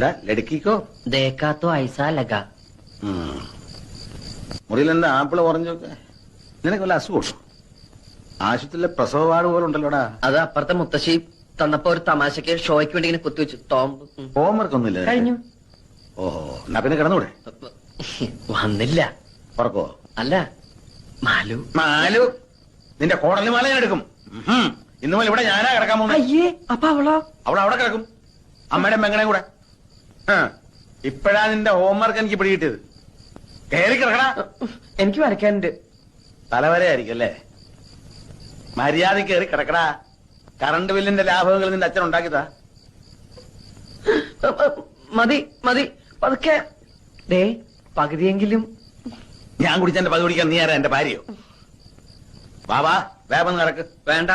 ലടുക്കി കോ ദേക്കാത്തോ ഐസാ ലഗ. മുറിയിൽ എന്താ ആപ്പിൾ ഓറഞ്ചൊക്കെ? നിനക്ക് വല്ല അസുഖമുണ്ടോ ആശുപത്രിയിലെ പ്രസവ വാർഡ് പോലെ ഉണ്ടല്ലോടാ. അത് അപ്പുറത്തെ മുത്തശ്ശി തന്നപ്പോ ഒരു തമാശക്ക് ഷോയ്ക്ക് വേണ്ടി ഇങ്ങനെ കുത്തിവെച്ചു. ടോംബ് ഹോംവർക്ക് ഒന്നുമില്ല? കഴിഞ്ഞു. ഓഹോ എന്നാ പിന്നെ കിടന്നൂടെ? വന്നില്ല. ഉറക്കോ? അല്ല മാലു. മാലു നിന്റെ കോടലി മാല ഞാൻ എടുക്കും. ഇന്നുമല്ല ഇവിടെ ഞാനാ കിടക്കാൻ പോകുന്നത്. അയ്യേ അപ്പൊ അവളോ? അവൾ അവിടെ കിടക്കും. അമ്മയുടെ മെങ്ങനെ കൂടെ. ഇപ്പഴാ നിന്റെ ഹോംവർക്ക് എനിക്ക് പിടികിട്ടിയത്. കയറി കിടക്കടാ. എനിക്ക് വരയ്ക്കാനുണ്ട്. തലവരെയായിരിക്കും അല്ലേ? മര്യാദ കയറി കിടക്കടാ. കറണ്ട് ബില്ലിന്റെ ലാഭങ്ങൾ നിന്റെ അച്ഛൻ ഉണ്ടാക്കിയതാ. മതി മതി. പതുക്കെ. ദേ പകുതിയെങ്കിലും. ഞാൻ കുടിച്ചെന്റെ പകുതി കുടിക്കാൻ നീ ആരാ? എന്റെ ഭാര്യയോ? ബാബാ വേഗം നടക്ക് വേണ്ട.